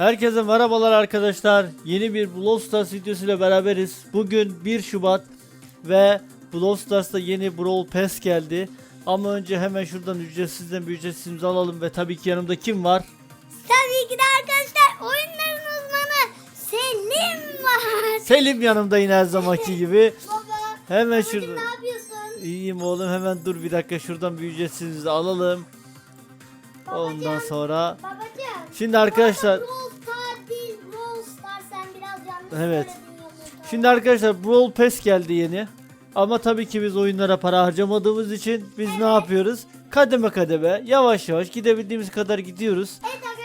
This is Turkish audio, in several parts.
Herkese merhabalar arkadaşlar. Yeni bir Brawl Stars videosuyla beraberiz. Bugün 1 Şubat ve Brawl Stars'ta yeni Brawl Pass geldi. Ama önce hemen şuradan ücretsizden bir ücretsizimizi alalım ve tabii ki yanımda kim var? Tabii ki de arkadaşlar oyunların uzmanı Selim var. Selim yanımda yine her zamanki gibi. Baba. Hemen babacığım şurada. ne yapıyorsun? İyiyim oğlum hemen dur bir dakika şuradan bir ücretsizimizi alalım. Ondan Babacığım, sonra Babacığım. Şimdi arkadaşlar Brawl Evet. Şimdi arkadaşlar Brawl Pass geldi yeni. Ama tabii ki biz oyunlara para harcamadığımız için biz ne yapıyoruz? Kademe kademe yavaş yavaş gidebildiğimiz kadar gidiyoruz.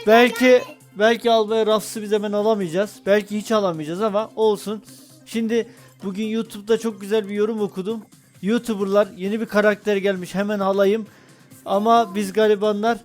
Belki belki almaya rafsı biz hemen alamayacağız. Belki hiç alamayacağız ama olsun. Şimdi bugün YouTube'da çok güzel bir yorum okudum. YouTuber'lar yeni bir karakter gelmiş hemen alayım. Ama biz garibanlar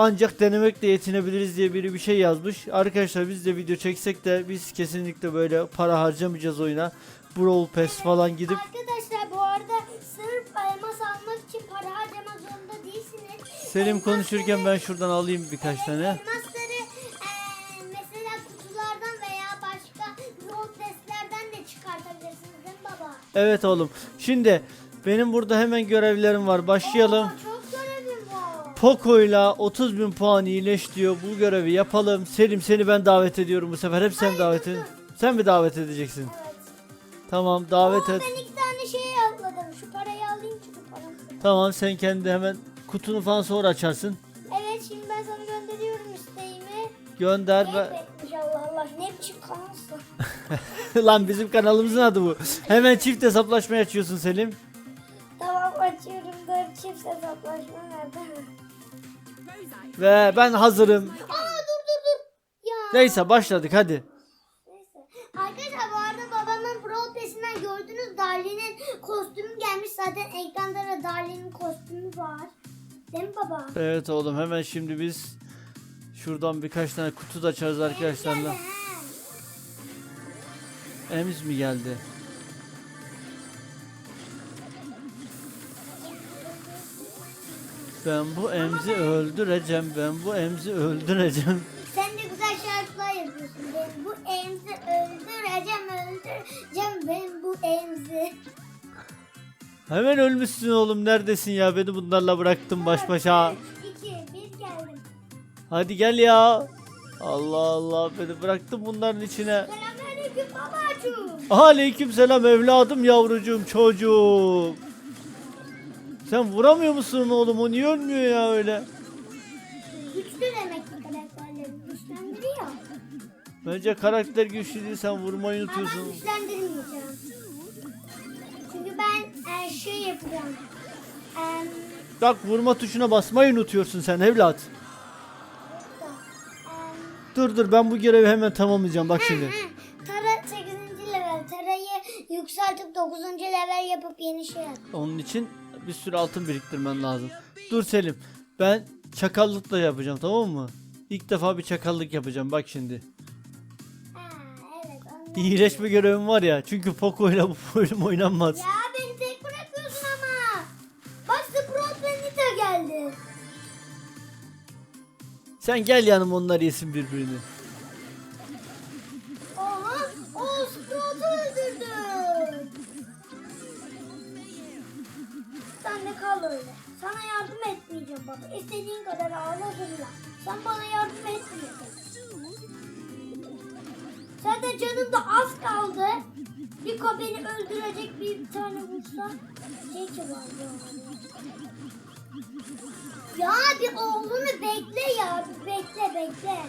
ancak denemekle yetinebiliriz diye biri bir şey yazmış. Arkadaşlar biz de video çeksek de biz kesinlikle böyle para harcamayacağız oyuna. Brawl Pass falan gidip Arkadaşlar bu arada sırf elmas almak için para harcamak zorunda değilsiniz. Selim konuşurken ben şuradan alayım birkaç tane. Elmasları eee, mesela kutulardan veya başka yol testlerden de çıkartabilirsiniz değil mi baba? Evet oğlum. Şimdi benim burada hemen görevlerim var. Başlayalım. Oo, çok. Poco'yla 30 bin puan iyileş diyor. Bu görevi yapalım. Selim seni ben davet ediyorum bu sefer. Hep sen davet et. Sen mi davet edeceksin? Tamam davet et. ben iki tane şey atladım. Şu parayı alayım çünkü param. Tamam sen kendi hemen kutunu falan sonra açarsın. Evet şimdi ben sana gönderiyorum isteğimi. Gönder ve... Evet inşallah Allah ne biçim kanalsın. Lan bizim kanalımızın adı bu. Hemen çift hesaplaşma açıyorsun Selim. Ve ben hazırım. Aa dur dur dur. Ya. Neyse başladık hadi. Neyse. Arkadaşlar bu arada babamın Brawl Pass'inden gördüğünüz Darlin'in kostümü gelmiş. Zaten ekranda da Darlin'in kostümü var. Değil mi baba? Evet oğlum hemen şimdi biz şuradan birkaç tane kutu da açarız arkadaşlarla. Ems mi geldi? Ben bu emzi öldüreceğim. Ben bu emzi öldüreceğim. Sen de güzel şarkılar yapıyorsun. Ben bu emzi öldüreceğim öldüreceğim ben bu emzi. Hemen ölmüşsün oğlum. Neredesin ya? Beni bunlarla bıraktın baş başa. 2, 1 geldim. Hadi gel ya. Allah Allah beni bıraktın bunların içine. Selamünaleyküm babacığım. Aleyküm selam evladım yavrucuğum çocuğum. Sen vuramıyor musun oğlum? O niye ölmüyor ya öyle? Güçlü demek ki karakterleri güçlendiriyor. Bence karakter güçlü değil sen vurmayı Ama unutuyorsun. ben güçlendirmeyeceğim. Çünkü ben e, şey yapacağım. Em, Bak vurma tuşuna basmayı unutuyorsun sen evlat. em, Dur dur ben bu görevi hemen tamamlayacağım bak şimdi. Hı, Tara 8. level. Tarayı yükseltip 9. level yapıp yeni şey yap. Onun için bir sürü altın biriktirmen lazım. Dur Selim ben çakallıkla yapacağım tamam mı? İlk defa bir çakallık yapacağım bak şimdi. Anladım. İyileşme görevim var ya çünkü Poco ile bu bölüm oynanmaz. Ya beni tek bırakıyorsun ama. Bak Sprout Benita geldi. Sen gel yanıma onlar yesin birbirini. Etmeyeceğim baba. İstediğin kadar ağla zırla. Sen bana yardım etmeyeceksin. Zaten canım da az kaldı. Liko beni öldürecek bir tane vursa. Şey ki var ya. Ya bir oğlunu bekle ya. Bir bekle bekle.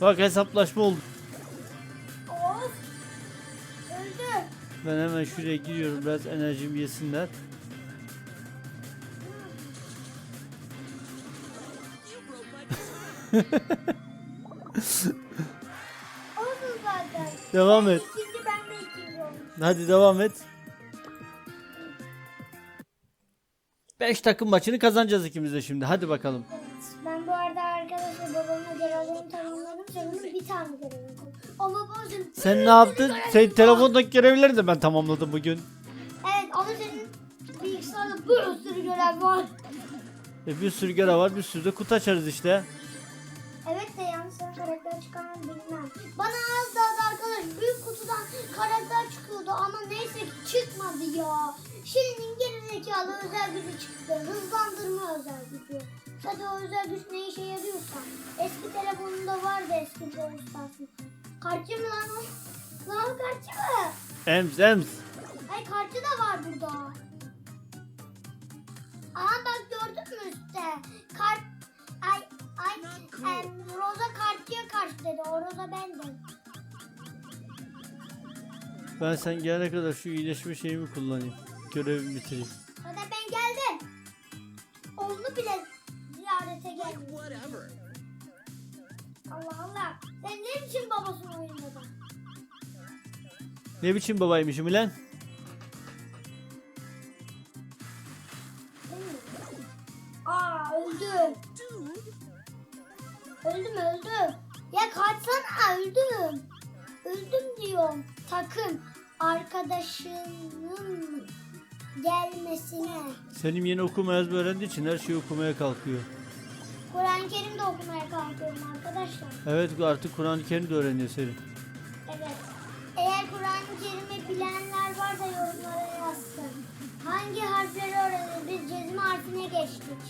Bak hesaplaşma oldu. Of. Öldü. Ben hemen şuraya giriyorum biraz enerjimi yesinler. Olsun zaten. Devam et. İkinci ben de ikinci. Hadi devam et. 5 takım maçını kazanacağız ikimiz de şimdi. Hadi bakalım. Evet, ben bu arada arkadaşlar babamla görevlerimi tamamladım. Senin bir tane görevim kaldı. Ama bazen... Sen ne yaptın? Sen telefondaki görevleri de ben tamamladım bugün. Evet ama senin bilgisayarda bir sürü görev var. E bir sürü görev var, bir sürü de kutu açarız işte. Evet de sen karakter çıkar mı bilmem. Bana az daha da arkadaş büyük kutudan karakter çıkıyordu ama neyse ki çıkmadı ya. Şirin'in gerizekalı özel gücü çıktı. Hızlandırma özel gücü. Hadi o özel güç ne işe yarıyorsa. Eski telefonumda vardı eski Stars'ın. Kartçı mı lan o? Lan kartçı mı? Ems ems. Ay kartı da var burada. Aha bak gördün mü üstte? Kart ay ay em, Roza kartçıya karşı dedi. O Roza bendim. Ben sen gelene kadar şu iyileşme şeyimi kullanayım. Görevimi bitireyim. Hadi ben geldim. Oğlunu bile ziyarete geldim. Allah Allah. Sen ne biçim babasın oyunda da? Ne biçim babaymışım ulan? Selim yeni okuma yazma öğrendiği için her şeyi okumaya kalkıyor. Kur'an-ı Kerim de okumaya kalkıyorum arkadaşlar. Evet artık Kur'an-ı Kerim de öğreniyor Selim. Evet. Eğer Kur'an-ı Kerim'i bilenler varsa yorumlara yazsın. Hangi harfleri öğrenir? Biz cezim harfine geçtik.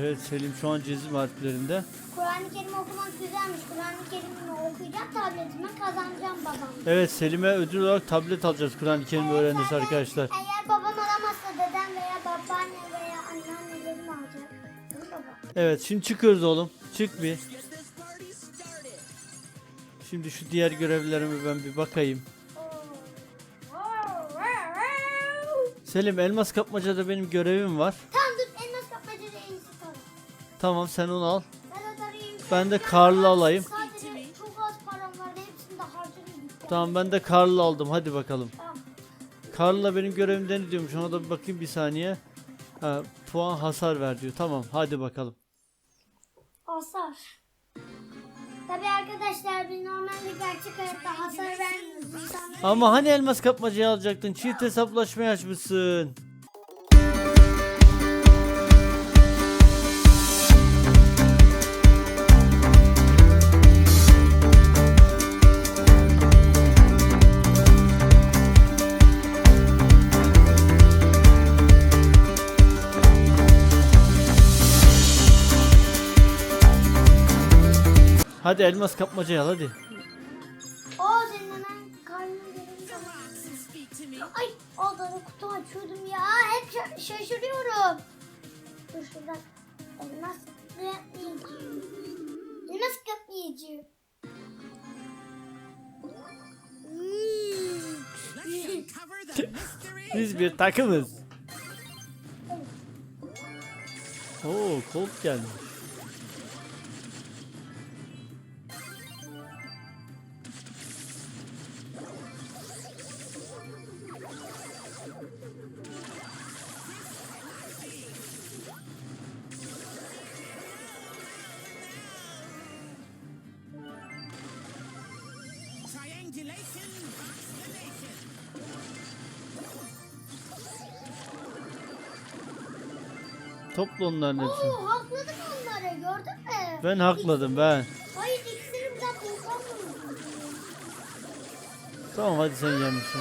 Evet Selim şu an cezim harflerinde. Kur'an-ı Kerim okumak güzelmiş. Kur'an-ı Kerim'i okuyacağım, tabletime kazanacağım babam. Evet Selim'e ödül olarak tablet alacağız Kur'an-ı Kerim öğrenirse Zaten arkadaşlar. Eğer Evet şimdi çıkıyoruz oğlum. Çık bir. Şimdi şu diğer görevlerime ben bir bakayım. Selim elmas kapmacada benim görevim var. Tamam dur elmas kapmacı en iyisi tamam. Tamam sen onu al. Ben atarayım. Ben de karlı alayım. Sadece çok az param vardı hepsini de harcadım. Tamam ben de karlı aldım hadi bakalım. Tamam. Karlı'la benim görevimden diyormuş ona da bir bakayım bir saniye. Ha, puan hasar ver diyor. Tamam hadi bakalım. Hasar. Tabii arkadaşlar biz normalde gerçek hayatta hasar vermiyoruz. Ama hani elmas kapmacayı alacaktın? Çift hesaplaşmayı açmışsın. Hadi elmas kapmacayı al hadi. O senin hemen karnını. Ay oradan kutu açıyordum ya. Hep şa- şaşırıyorum. Dur şuradan. Elmas kaplayıcı. Elmas kaplayıcı. Mystery. Biz bir takımız. Oo, Colt gelmiş. Topla onların hepsini. Oo hakladım onları gördün mü? Ben hakladım ben. Hayır ikisini birden korkamıyorum. Tamam hadi sen gelmişsin.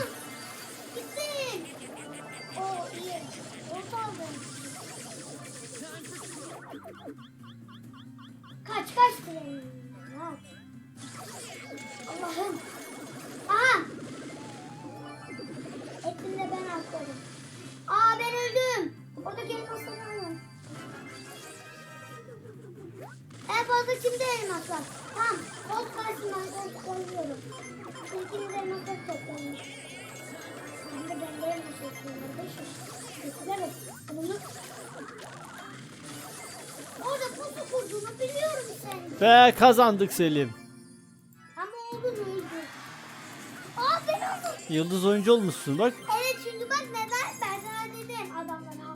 Ve kazandık Selim. Ama oğlum öldü. Aa ben öldüm. Yıldız oyuncu olmuşsun bak. Evet çünkü bak neden ben sana dedim adamları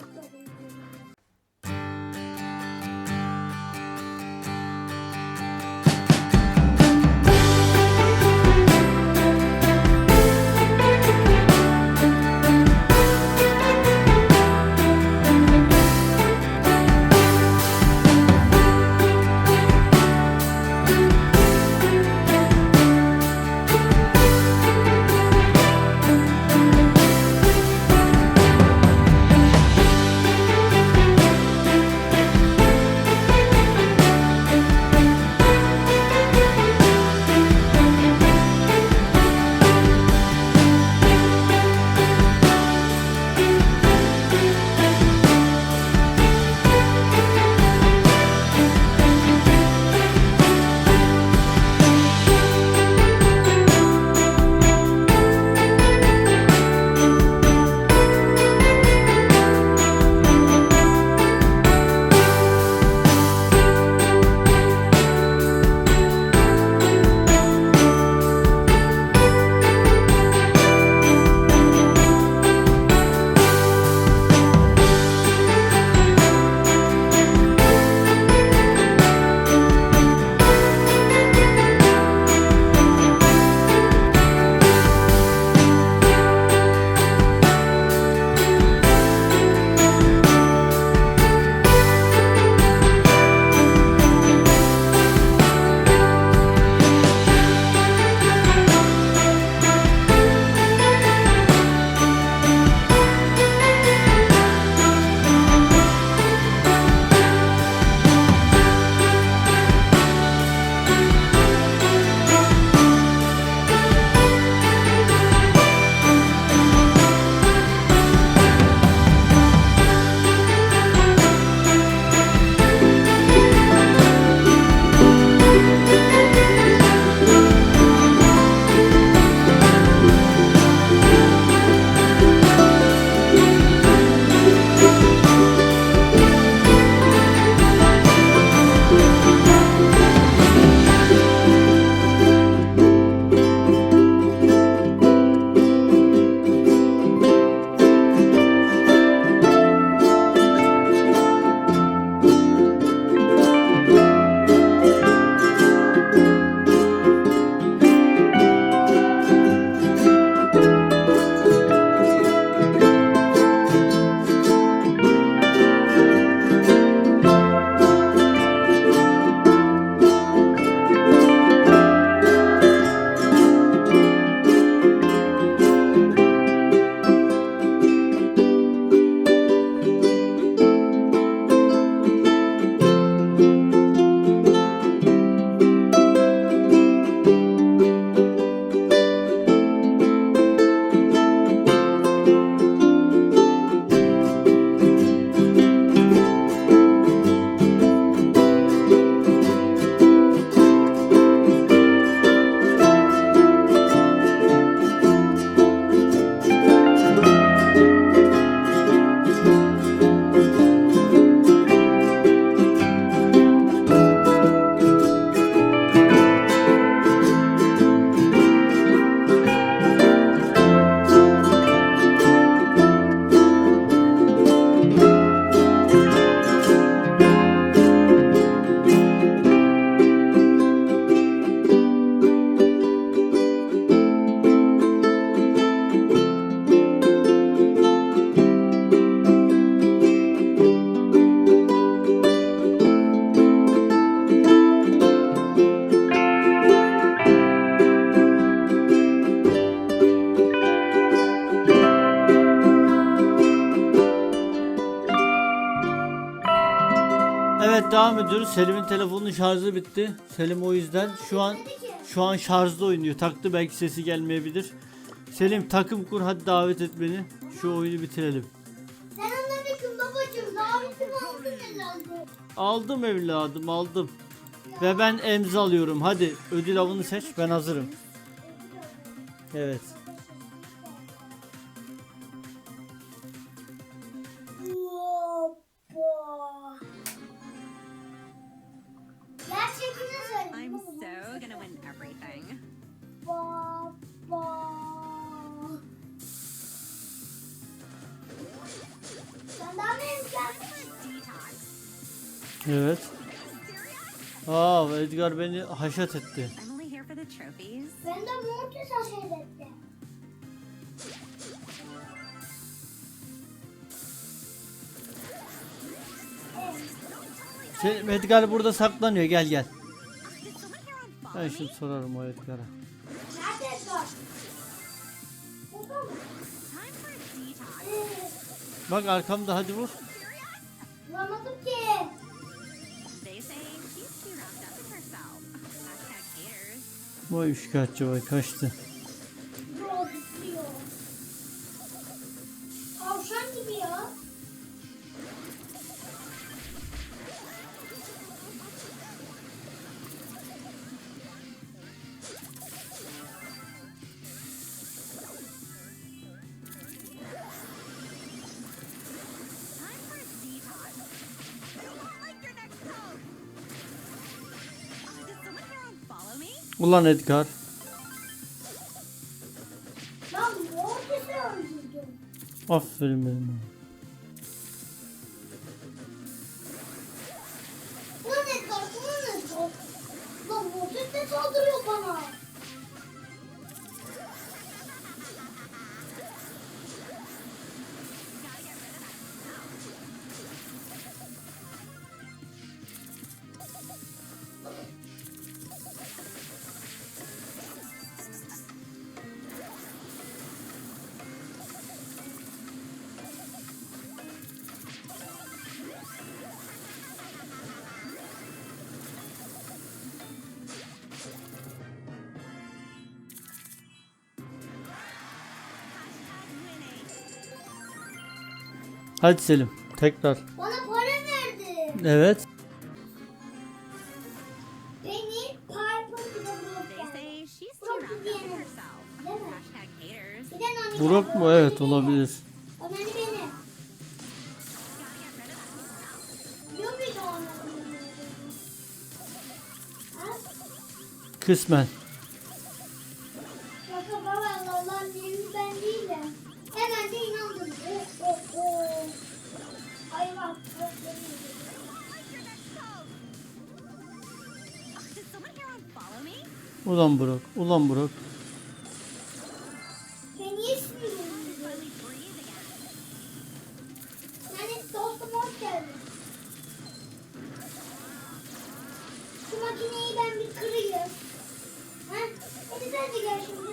ediyoruz. Selim'in telefonunun şarjı bitti. Selim o yüzden şu an şu an şarjda oynuyor. Taktı belki sesi gelmeyebilir. Selim takım kur hadi davet et beni. Şu oyunu bitirelim. Selamünaleyküm babacığım. Davetim aldın herhalde. Aldım evladım aldım. Ve ben emza alıyorum. Hadi ödül avını seç. Ben hazırım. Evet. Edgar beni haşat etti. Ben de Mortis'a seyretti. Selim Edgar burada saklanıyor. Gel gel. Ben şimdi sorarım o Edgar'a. Bak arkamda hadi vur. Vay şikayetçi vay kaçtı. Ulan Edgar. Aferin benim. Hadi Selim tekrar. Bana para verdi. Evet. Beni Piper bir de They Brock Ulan Burak. Ulan Burak. Makineyi ben bir kırayım. Ha? Hadi sen de gel şimdi.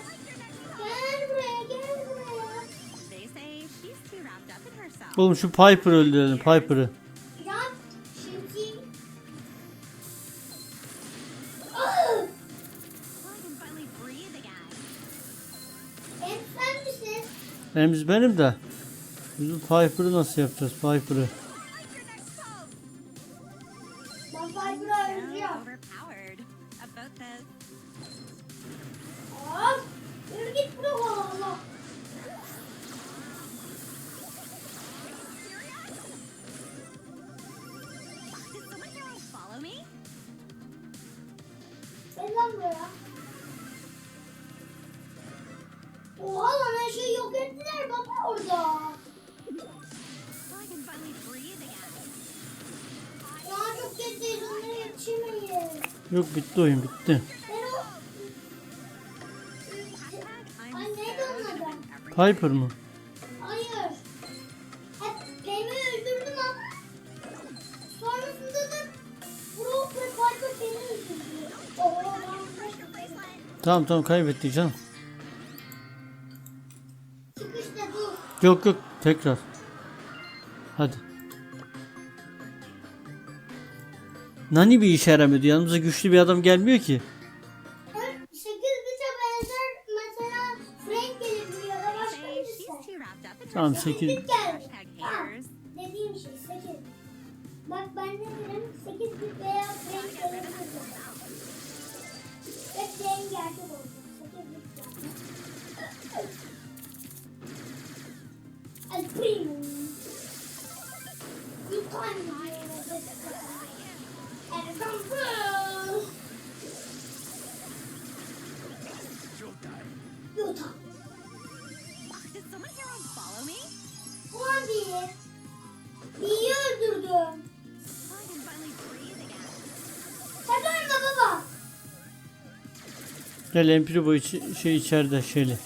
Gel buraya buraya. Oğlum şu Piper'ı öldürelim Piper'ı. Emz benim de. Bizim Piper'ı nasıl yapacağız Piper'ı? Gel lan buraya. Oha yok ettiler baba orada. Ya çok onlara yetişemeyiz. Yok bitti oyun bitti. Piper mı? Hayır. Hep Pem'i öldürdüm ama sonrasında da Brock ve Piper beni öldürdü. Tamam tamam kaybetti canım. Yok yok tekrar. Hadi. Nani bir işe yaramıyordu. Yanımıza güçlü bir adam gelmiyor ki. 8 bite benzer mesela Frank gelebilir ya da başka Say birisi. she's too wrapped up in Tamam herself. 8. Bit gelmiş. Hashtag Ha, haters. dediğim şey 8. Bak ben ne dedim? 8 bit veya Frank gelebilir. Ve Frank gerçek olacak. 8 bit gerçek. Gel empiri bu içi, şey içeride şeyli.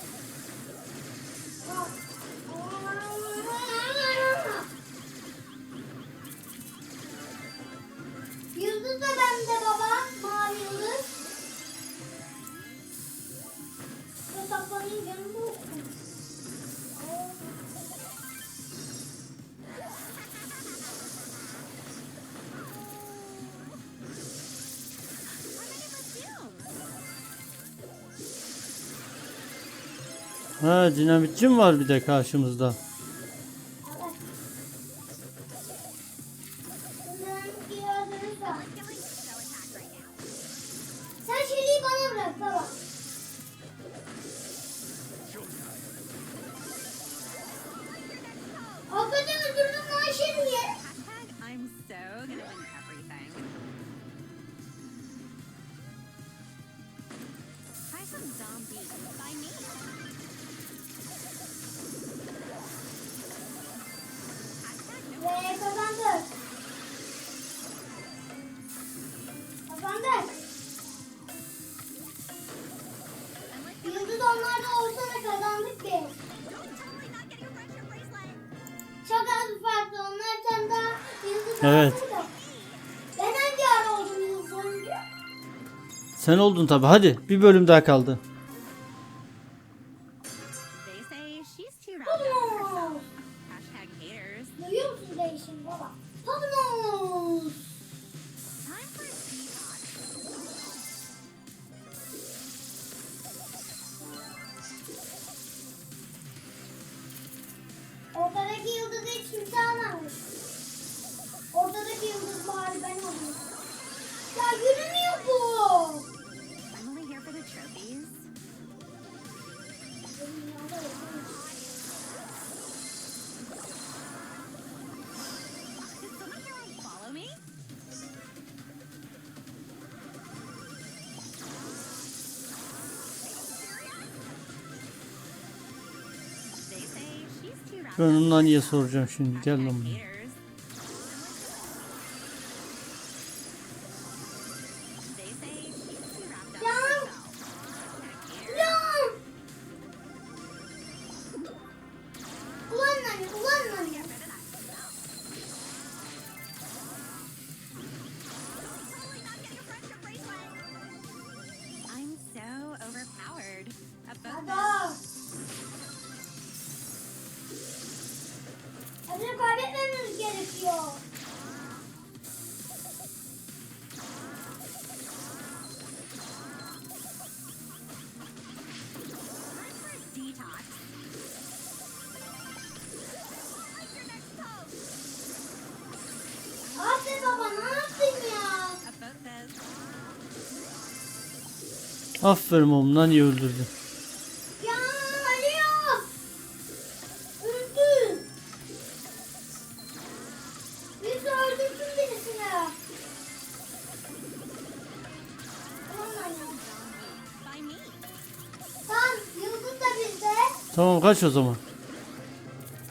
Ha dinamitçi mi var bir de karşımızda? Sen şeyi bana bırak Sen oldun tabi. Hadi bir bölüm daha kaldı. Ben ondan niye soracağım şimdi. Gel lan buraya. Aferin oğlum Nani'yi öldürdün. Ya ölüyor. Öldü. Biz de öldürsün birisini. Lan. Tamam yıldız da bizde. Tamam kaç o zaman.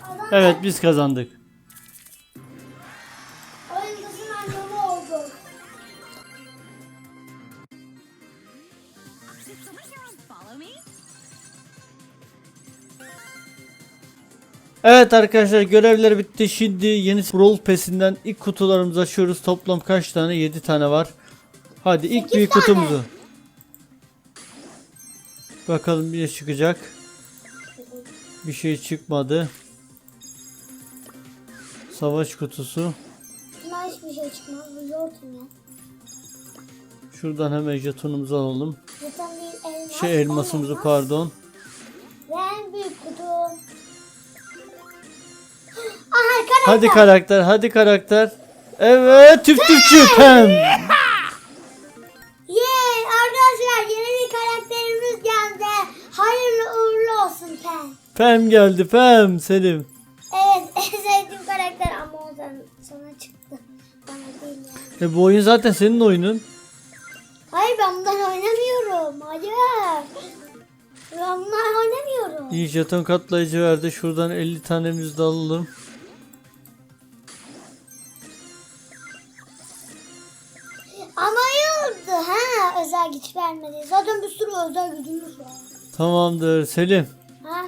Adam Evet biz kazandık. Evet arkadaşlar görevler bitti. Şimdi yeni Brawl Pass'inden ilk kutularımızı açıyoruz. Toplam kaç tane? 7 tane var. Hadi ilk Sekiz büyük tane. kutumuzu. Bakalım bir ne çıkacak. Bir şey çıkmadı. Savaş kutusu. Buna hiçbir şey çıkmaz. Biliyorsun ya. Şuradan hemen jetonumuzu alalım. Elmas. Şey elmasımızı elmas. pardon. Aha karakter. Hadi karakter, hadi karakter. Evet, tüf tüfçü pem. Yay arkadaşlar yeni bir karakterimiz geldi. Hayırlı uğurlu olsun Ken. Pem geldi, pem Selim. Evet en sevdiğim karakter ama o da sana çıktı. Bana değil yani. E bu oyun zaten senin oyunun. Hayır ben bundan oynamıyorum. Hayır. Ben bundan oynamıyorum. İyi jeton katlayıcı verdi. Şuradan 50 tanemizi de alalım. Ama oldu ha özel güç vermedi. Zaten bir sürü özel gücümüz var. Tamamdır Selim. Ha?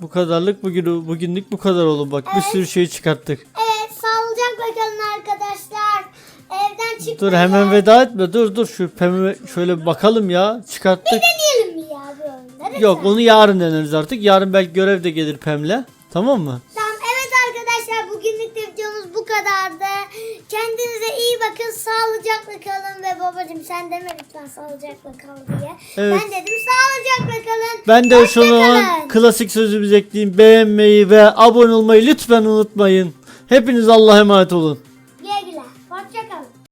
Bu kadarlık bugün bugünlük bu kadar oldu bak. Bir sürü şey çıkarttık. Evet sağlıcakla kalın arkadaşlar. Evden çıkmayın. Dur hemen veda etme. Dur dur şu pemi şöyle bir bakalım ya. Çıkarttık. Deneyelim mi ya bir oyunları? Yok onu yarın deneriz artık. Yarın belki görev de gelir Pem'le. Tamam mı? Tamam evet arkadaşlar bugünlük de videomuz bu kadardı. Kendinize iyi bakın sağlıcakla kalın ve babacım sen deme lütfen sağlıcakla kal diye. Evet. Ben dedim sağlıcakla kalın. Ben de Hoşça şunu kalın. klasik sözümüzü ekleyeyim. Beğenmeyi ve abone olmayı lütfen unutmayın. Hepiniz Allah'a emanet olun.